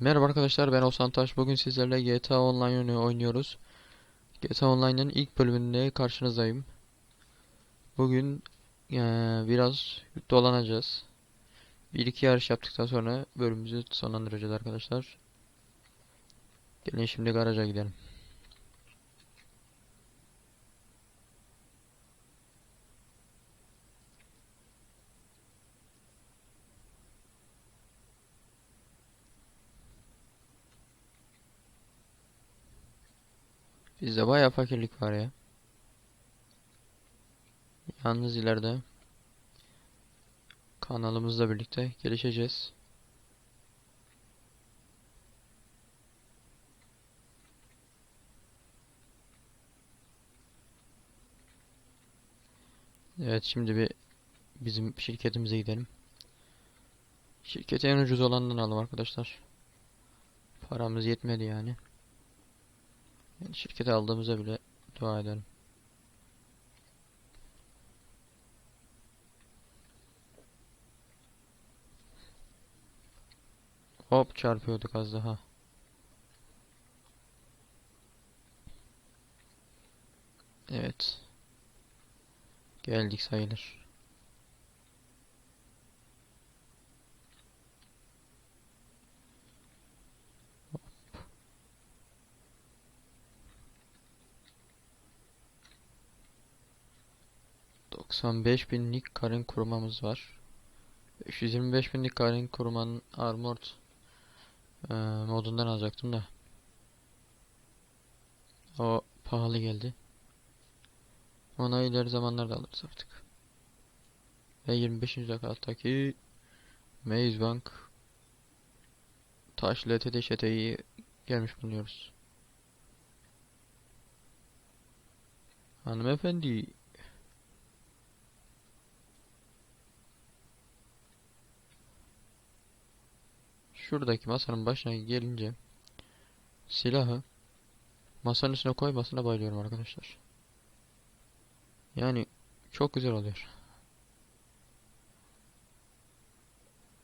Merhaba arkadaşlar ben Oğuzhan Taş. Bugün sizlerle GTA Online oynuyoruz. GTA Online'ın ilk bölümünde karşınızdayım. Bugün eee, biraz dolanacağız. Bir iki yarış yaptıktan sonra bölümümüzü sonlandıracağız arkadaşlar. Gelin şimdi garaja gidelim. Bizde bayağı fakirlik var ya. Yalnız ileride kanalımızla birlikte gelişeceğiz. Evet şimdi bir bizim şirketimize gidelim. Şirketi en ucuz olandan alalım arkadaşlar. Paramız yetmedi yani. Yani şirkete aldığımıza bile dua edelim. Hop çarpıyorduk az daha. Evet. Geldik sayılır. ...95 binlik karın korumamız var. 525 binlik karın korumanın armored eee, modundan alacaktım da. O pahalı geldi. Ona ileri zamanlarda alırız artık. Ve 25. kattaki Maze Bank Taş LTD şeteyi gelmiş bulunuyoruz. Hanımefendi şuradaki masanın başına gelince silahı masanın üstüne koymasına bayılıyorum arkadaşlar. Yani çok güzel oluyor.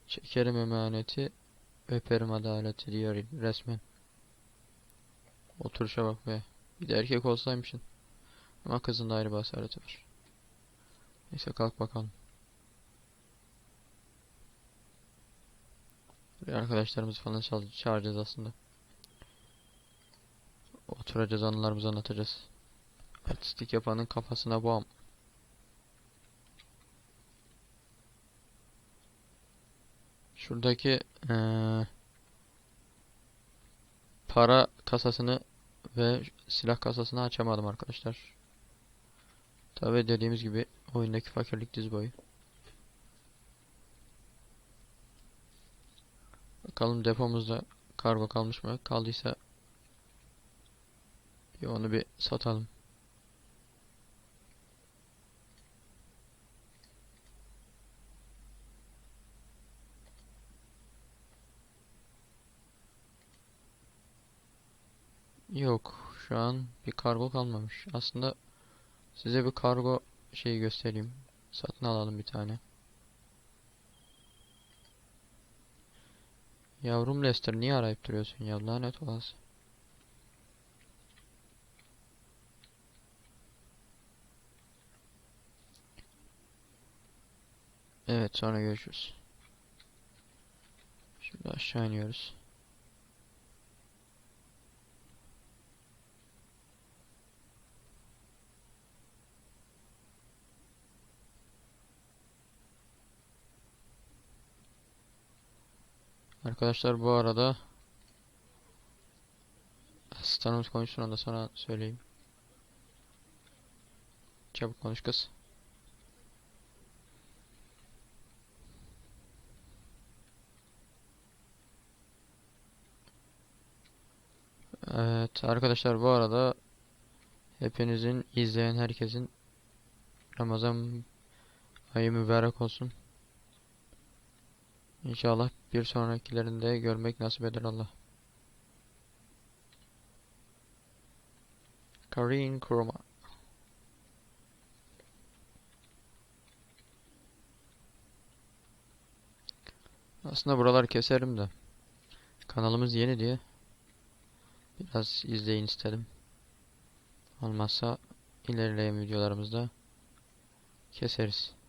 Çekerim emaneti, öperim adaleti diyor resmen. Oturuşa bak be. Bir de erkek olsaymışsın. Ama kızın da ayrı bir hasareti var. Neyse kalk bakalım. Buraya arkadaşlarımızı falan çağır- çağıracağız aslında. Oturacağız anılarımızı anlatacağız. Artistik yapanın kafasına bam. Şuradaki eee, para kasasını ve silah kasasını açamadım arkadaşlar. Tabi dediğimiz gibi oyundaki fakirlik diz boyu. Bakalım depomuzda kargo kalmış mı? Kaldıysa bir onu bir satalım. Yok, şu an bir kargo kalmamış. Aslında size bir kargo şeyi göstereyim. Satın alalım bir tane. Yavrum Lester niye arayıp duruyorsun ya lanet olası. Evet sonra görüşürüz. Şimdi aşağı iniyoruz. Arkadaşlar bu arada asistanımız konuşsun onu da sana söyleyeyim. Çabuk konuş kız. Evet arkadaşlar bu arada hepinizin izleyen herkesin Ramazan ayı mübarek olsun. İnşallah bir sonrakilerinde görmek nasip eder Allah. Karin Kuruma. Aslında buralar keserim de. Kanalımız yeni diye biraz izleyin istedim. Olmazsa ilerleyen videolarımızda keseriz.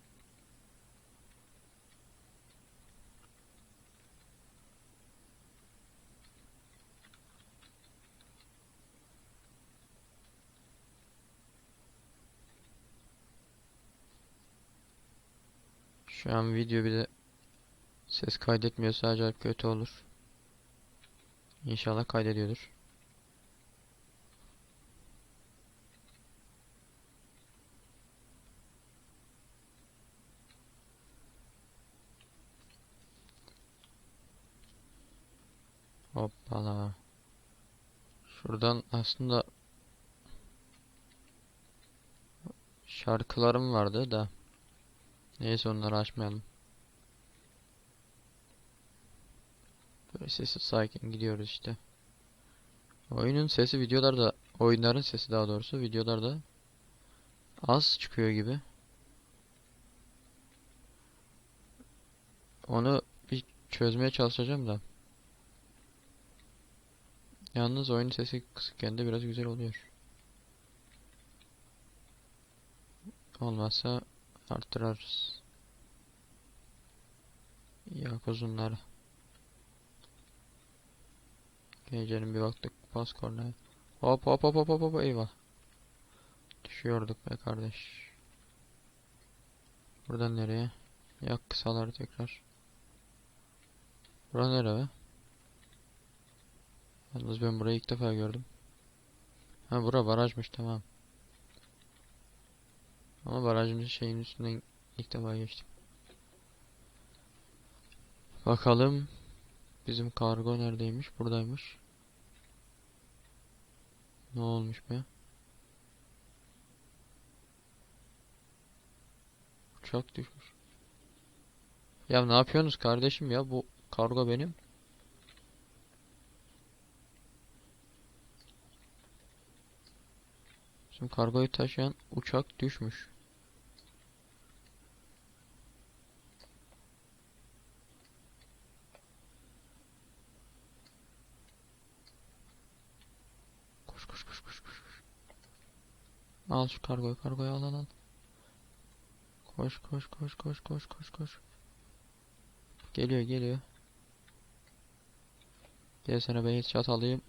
Şu an video bir de ses kaydetmiyorsa acayip kötü olur. İnşallah kaydediyordur. Hoppala. Şuradan aslında şarkılarım vardı da neyse onları açmayalım. Böyle sessiz sakin gidiyoruz işte. Oyunun sesi videolarda, oyunların sesi daha doğrusu videolarda az çıkıyor gibi. Onu bir çözmeye çalışacağım da. Yalnız oyun sesi kısıkken de biraz güzel oluyor. Olmazsa arttırırız. Yak uzunları. Gecenin bir baktık pas kornaya. Hop hop hop hop hop hop eyvah. Düşüyorduk be kardeş. Buradan nereye? Yak kısaları tekrar. Bura nere be? Yalnız ben burayı ilk defa gördüm. Ha bura barajmış tamam. Ama barajımızın şeyin üstünden ilk defa geçtim. Bakalım. Bizim kargo neredeymiş? Buradaymış. Ne olmuş be? Uçak düşmüş. Ya ne yapıyorsunuz kardeşim ya? Bu kargo benim. Bizim kargoyu taşıyan uçak düşmüş. Koş koş koş koş koş. Al şu kargoyu kargoyu al al al. Koş koş koş koş koş koş koş. Geliyor geliyor. Gel sana ben headshot alayım.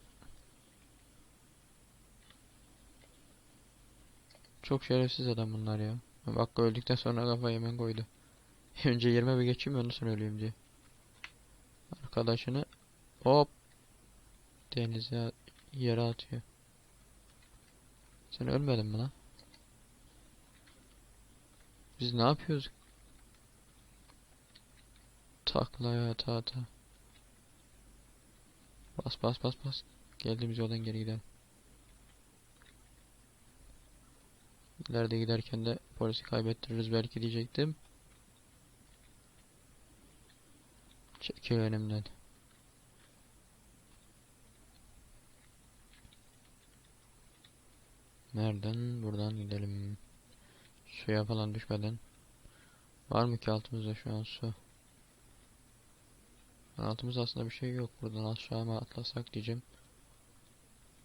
Çok şerefsiz adam bunlar ya. Bak öldükten sonra kafayı hemen koydu. Önce yerime bir geçeyim ondan sonra öleyim diye. Arkadaşını hop denize yere atıyor. Sen ölmedin mi lan? Biz ne yapıyoruz? Taklaya ata ata. Bas bas bas bas. Geldiğimiz yoldan geri gidelim. İleride giderken de polisi kaybettiririz belki diyecektim. Çekil önümden. Nereden? Buradan gidelim. Suya falan düşmeden. Var mı ki altımızda şu an su? Altımızda aslında bir şey yok. Buradan aşağı mı atlasak diyeceğim.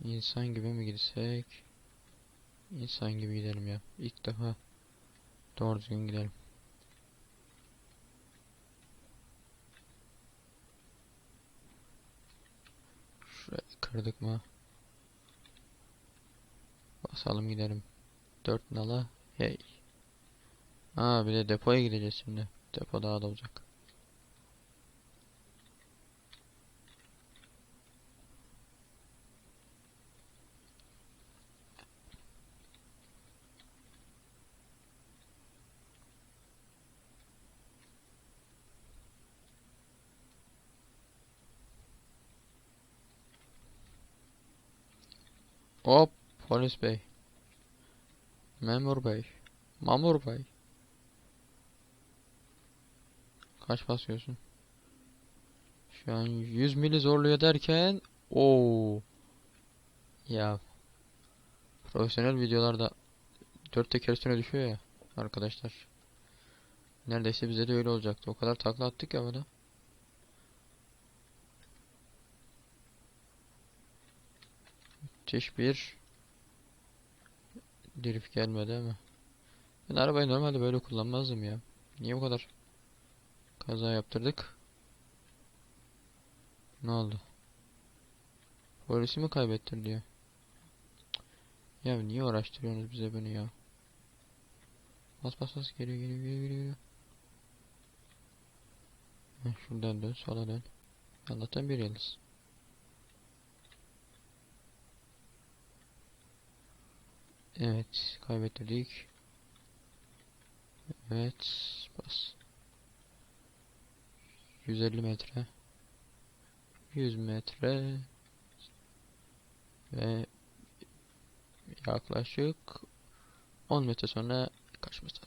İnsan gibi mi gitsek? İnsan gibi gidelim ya. İlk defa doğru düzgün gidelim. Şurayı kırdık mı? Basalım gidelim. Dört nala. Hey. Aa bir de depoya gideceğiz şimdi. Depo daha da olacak. Hop polis bey. Memur bey. Mamur bey. Kaç basıyorsun? Şu an 100 mili zorluyor derken o ya profesyonel videolarda dört teker üstüne düşüyor ya arkadaşlar. Neredeyse bize de öyle olacaktı. O kadar takla attık ya böyle. Müthiş bir drift gelmedi ama. Ben arabayı normalde böyle kullanmazdım ya. Niye bu kadar kaza yaptırdık? Ne oldu? Polisi mi kaybettirdi ya? Ya niye uğraştırıyorsunuz bize bunu ya? Bas bas bas geliyor geliyor geliyor. geliyor. Heh, şuradan dön sola dön. Allah'tan bir yıldız. Evet kaybettirdik. Evet bas. 150 metre. 100 metre. Ve yaklaşık 10 metre sonra kaçması.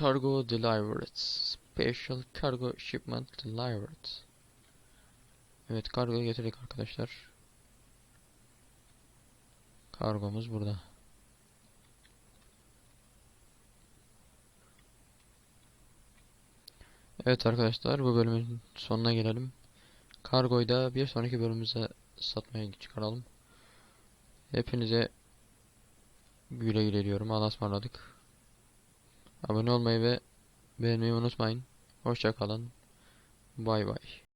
Cargo delivered. Special cargo shipment delivered. Evet kargo getirdik arkadaşlar. Kargomuz burada. Evet arkadaşlar bu bölümün sonuna gelelim. Kargoyu da bir sonraki bölümümüze satmaya çıkaralım. Hepinize güle güle diyorum. Allah'a ısmarladık. Abone olmayı ve beğenmeyi unutmayın. Hoşça kalın. Bay bay.